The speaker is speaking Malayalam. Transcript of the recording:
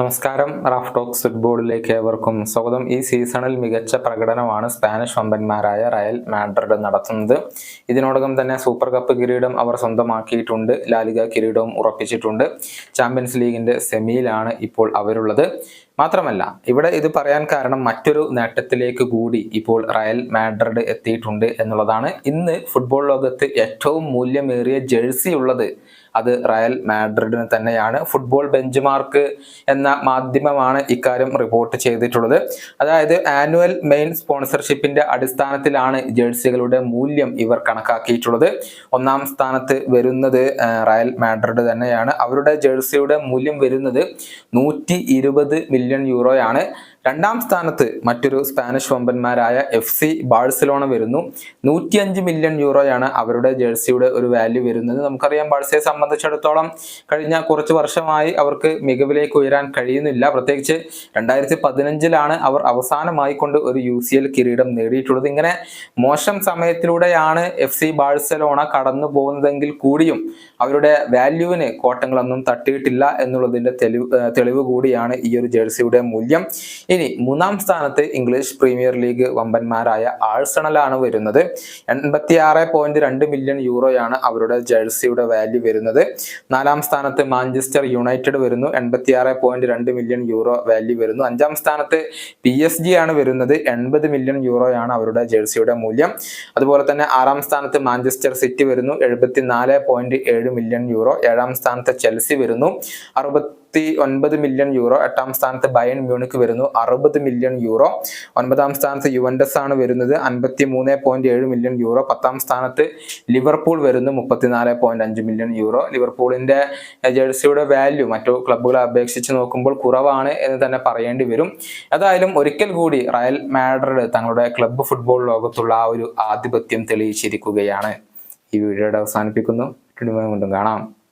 നമസ്കാരം. റാഫ് ടോക്സ് ഫുട്ബോളിലേക്ക് ഏവർക്കും സ്വാഗതം. ഈ സീസണിൽ മികച്ച പ്രകടനമാണ് സ്പാനിഷ് വമ്പന്മാരായ റയൽ മാഡ്രിഡ് നടത്തുന്നത്. ഇതിനോടകം തന്നെ സൂപ്പർ കപ്പ് കിരീടം അവർ സ്വന്തമാക്കിയിട്ടുണ്ട്. ലാലിക കിരീടവും ഉറപ്പിച്ചിട്ടുണ്ട്. ചാമ്പ്യൻസ് ലീഗിന്റെ സെമിയിലാണ് ഇപ്പോൾ അവരുള്ളത്. മാത്രമല്ല ഇവിടെ ഇത് പറയാൻ കാരണം മറ്റൊരു നേട്ടത്തിലേക്ക് കൂടി ഇപ്പോൾ റയൽ മാഡ്രിഡ് എത്തിയിട്ടുണ്ട് എന്നുള്ളതാണ്. ഇന്ന് ഫുട്ബോൾ ലോകത്ത് ഏറ്റവും മൂല്യമേറിയ ജേഴ്സി ഉള്ളത് അത് റയൽ മാഡ്രിഡിന് തന്നെയാണ്. ഫുട്ബോൾ ബെഞ്ച് മാർക്ക് എന്ന മാധ്യമമാണ് ഇക്കാര്യം റിപ്പോർട്ട് ചെയ്തിട്ടുള്ളത്. അതായത് ആനുവൽ മെയിൻ സ്പോൺസർഷിപ്പിന്റെ അടിസ്ഥാനത്തിലാണ് ജേഴ്സികളുടെ മൂല്യം ഇവർ കണക്കാക്കിയിട്ടുള്ളത്. ഒന്നാം സ്ഥാനത്ത് വരുന്നത് റയൽ മാഡ്രിഡ് തന്നെയാണ്. അവരുടെ ജേഴ്സിയുടെ മൂല്യം വരുന്നത് നൂറ്റി ഇരുപത് മില്യൺ യൂറോയാണ് രണ്ടാം സ്ഥാനത്ത് മറ്റൊരു സ്പാനിഷ് വമ്പന്മാരായ എഫ് സി ബാഴ്സലോണ വരുന്നു. നൂറ്റിയഞ്ച് മില്യൺ യൂറോയാണ് അവരുടെ ജേഴ്സിയുടെ ഒരു വാല്യൂ വരുന്നത്. നമുക്കറിയാം ബാഴ്സയെ സംബന്ധിച്ചിടത്തോളം കഴിഞ്ഞ കുറച്ച് വർഷമായി അവർക്ക് മികവിലേക്ക് ഉയരാൻ കഴിയുന്നില്ല. പ്രത്യേകിച്ച് രണ്ടായിരത്തി പതിനഞ്ചിലാണ് അവർ അവസാനമായി കൊണ്ട് ഒരു യു സി എൽ കിരീടം നേടിയിട്ടുള്ളത്. ഇങ്ങനെ മോശം സമയത്തിലൂടെയാണ് എഫ് സി ബാഴ്സലോണ കടന്നു പോകുന്നതെങ്കിൽ കൂടിയും അവരുടെ വാല്യൂവിന് കോട്ടങ്ങളൊന്നും തട്ടിയിട്ടില്ല എന്നുള്ളതിന്റെ തെളിവ് തെളിവ് കൂടിയാണ് ഈ ഒരു ജേഴ്സിയുടെ മൂല്യം. ഇനി മൂന്നാം സ്ഥാനത്ത് ഇംഗ്ലീഷ് പ്രീമിയർ ലീഗ് വമ്പന്മാരായ ആഴ്സണലാണ് വരുന്നത്. എൺപത്തി ആറ് പോയിന്റ് രണ്ട് മില്യൺ യൂറോയാണ് അവരുടെ ജേഴ്സിയുടെ വാല്യൂ വരുന്നത്. നാലാം സ്ഥാനത്ത് മാഞ്ചസ്റ്റർ യുണൈറ്റഡ് വരുന്നു. എൺപത്തി ആറ് പോയിന്റ് രണ്ട് മില്യൺ യൂറോ വാല്യൂ വരുന്നു. അഞ്ചാം സ്ഥാനത്ത് പി എസ് ജി ആണ് വരുന്നത്. എൺപത് മില്യൺ യൂറോയാണ് അവരുടെ ജേഴ്സിയുടെ മൂല്യം. അതുപോലെ തന്നെ ആറാം സ്ഥാനത്ത് മാഞ്ചസ്റ്റർ സിറ്റി വരുന്നു. എഴുപത്തി നാല് പോയിന്റ് ഏഴ് മില്യൺ യൂറോ. ഏഴാം സ്ഥാനത്ത് ചെൽസി വരുന്നു. അറുപത്തി ഒൻപത് മില്യൺ യൂറോ. എട്ടാം സ്ഥാനത്ത് ബയൺ മ്യൂണിക്ക് വരുന്നു. അറുപത് മില്യൺ യൂറോ ഒൻപതാം സ്ഥാനത്ത് യുവൻഡസ് ആണ് വരുന്നത്. അൻപത്തി മൂന്ന് പോയിന്റ് ഏഴ് മില്യൺ യൂറോ പത്താം സ്ഥാനത്ത് ലിവർപൂൾ വരുന്നു. മുപ്പത്തിനാല് പോയിന്റ് അഞ്ച് മില്യൺ യൂറോ ലിവർപൂളിന്റെ ജേഴ്സിയുടെ വാല്യൂ മറ്റു ക്ലബ്ബുകളെ അപേക്ഷിച്ച് നോക്കുമ്പോൾ കുറവാണ് എന്ന് തന്നെ പറയേണ്ടി വരും. ഏതായാലും ഒരിക്കൽ കൂടി റയൽ മാഡ്രിഡ് തങ്ങളുടെ ക്ലബ്ബ് ഫുട്ബോൾ ലോകത്തുള്ള ആ ഒരു ആധിപത്യം തെളിയിച്ചിരിക്കുകയാണ്. ഈ വീഡിയോയുടെ അവസാനിപ്പിക്കുന്നു. കാണാം.